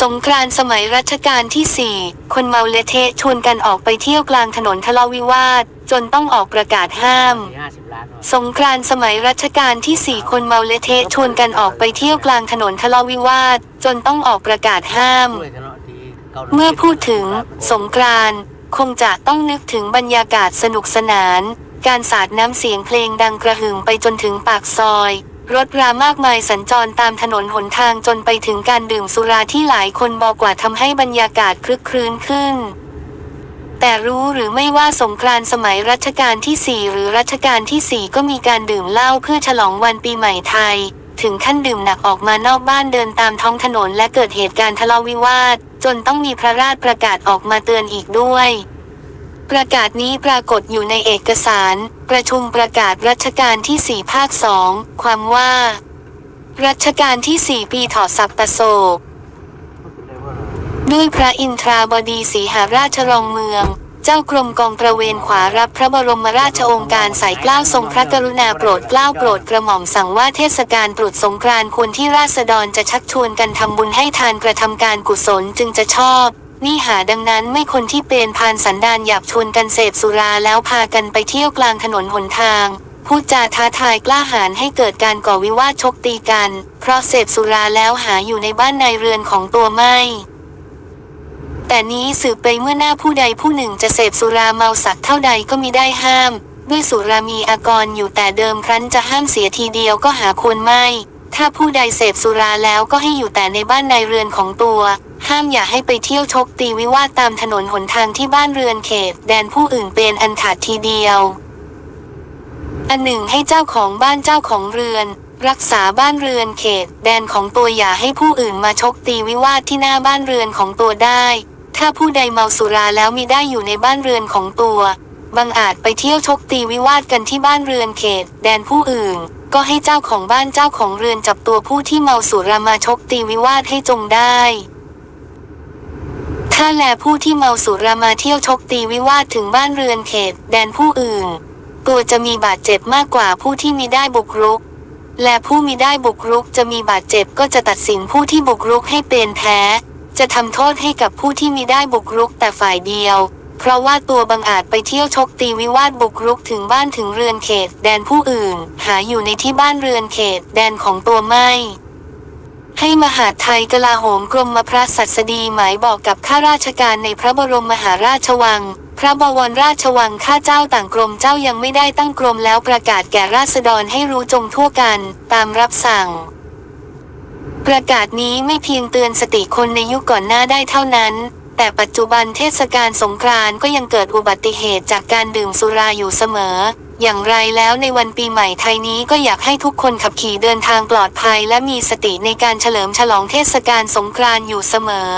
สงกรานต์สมัยรัชกาลที่ 4 คนเมาเละเทะชวนกันออกไปเที่ยวกลางถนนทะเลาะวิวาท จนต้องออกประกาศห้ามสี่ห้าสิบล้านว่ะสงกรานต์สมัยรัชกาลที่ 4 คนเมาเละเทะชวนกันออกไปเที่ยวกลางถนนทะเลาะวิวาท จนต้องออกประกาศห้ามด้วยทะเลาะที่กาหลีเมื่อพูดถึงสงกรานต์คงจะต้องนึกถึงบรรยากาศสนุกสนาน การสาดน้ำเสียงเพลงดังกระหึ่มไปจนถึงปากซอย รถรามากมายสัญจรตามถนนหนทางจนไปถึงการดื่มสุราที่หลายคนบอกว่าทำให้บรรยากาศคลึกครื้นขึ้น แต่รู้หรือไม่ว่าสงกรานต์สมัยรัชกาลที่ 4 หรือรัชกาลที่ 4 ก็มีการดื่มเหล้าเพื่อฉลองวันปีใหม่ไทย ถึงขั้นดื่มหนักออกมานอกบ้านเดินตามท้องถนนและเกิดเหตุการณ์ทะเลาะวิวาท จนต้องมีพระราชประกาศออกมาเตือนอีกด้วย ประกาศนี้ปรากฏอยู่ในเอกสาร ประชุมประกาศรัชกาลที่4ภาค2ความว่า รัชกาลที่4ปีถอดสัปตโศกด้วยพระอินทราบดีศรีหาราชรองเมือง เจ้ากรมกองตระเวนขวารับพระบรมราชโองการสายเกล้าทรงพระกรุณาโปรดเกล้าโปรดกระหม่อมสั่งว่าเทศกาลตรุษสงกรานต์ควรที่ราษฎรจะชักชวนกันทำบุญให้ทานกระทำการกุศลจึงจะชอบ นี่หาดังนั้นไม่คนที่เป็นพานสันดานหยาบชวนกันเสพสุราแล้วพากันไปเที่ยวกลางถนนหนทางพูดจาท้าทายกล้าหาญให้เกิดการก่อวิวาทชกตีกัน เพราะเสพสุราแล้วหาอยู่ในบ้านในเรือนของตัวไม่ แต่นี้สืบไปเมื่อหน้าผู้ใดผู้หนึ่งจะเสพสุราเมาสักเท่าใดก็มิได้ห้าม ด้วยสุรามีอากรอยู่แต่เดิมครั้นจะห้ามเสียทีเดียวก็หาควรไม่ ถ้าผู้ใดเสพสุราแล้วก็ให้อยู่แต่ในบ้านในเรือนของตัว ห้ามอย่าให้ไปเที่ยวชกตีวิวาทตามถนนหนทางที่บ้านเรือนเขต แดนผู้อื่นเป็นอันขาดทีเดียว อันหนึ่งให้เจ้าของบ้านเจ้าของเรือน รักษาบ้านเรือนเขต แดนของตัวอย่าให้ผู้อื่นมาชกตีวิวาทที่หน้าบ้านเรือนของตัวได้ ถ้าผู้ใดเมาสุราแล้วมีได้อยู่ในบ้านเรือนของตัว บางอาจไปเที่ยวชกตีวิวาทกันที่บ้านเรือนเขต แดนผู้อื่น ก็ให้เจ้าของบ้านเจ้าของเรือนจับตัวผู้ที่เมาสุรามาชกตีวิวาทให้จงได้ถ้าแลผู้ที่เมาสุรามาเที่ยวชกตีวิวาทถึงบ้านเรือนเขต แดนผู้อื่น ตัวจะมีบาดเจ็บมากกว่าผู้ที่มีได้บุกรุก และผู้มีได้บุกรุกจะมีบาดเจ็บก็จะตัดสินผู้ที่บุกรุกให้เป็นแพ้ จะทำโทษให้กับผู้ที่มีได้บุกรุกแต่ฝ่ายเดียว เพราะว่าตัวบางอาจไปเที่ยวชกตีวิวาทบุกรุกถึงบ้านถึงเรือนเขต แดนผู้อื่น หาอยู่ในที่บ้านเรือนเขต แดนของตัวไม่ให้มหาไทยกลาโหมกรมพระสัสดีหมายบอกกับข้าราชการในพระบรมมหาราชวัง พระบวรราชวังข้าเจ้าต่างกรมเจ้ายังไม่ได้ตั้งกรมแล้วประกาศแก่ราษฎรให้รู้จงทั่วกัน ตามรับสั่ง ประกาศนี้ไม่เพียงเตือนสติคนในยุคก่อนหน้าได้เท่านั้น แต่ปัจจุบันเทศกาลสงกรานต์ก็ยังเกิดอุบัติเหตุจากการดื่มสุราอยู่เสมอ อย่างไรแล้วในวันปีใหม่ไทยนี้ก็อยากให้ทุกคนขับขี่เดินทางปลอดภัยและมีสติในการเฉลิมฉลองเทศกาลสงกรานต์อยู่เสมอ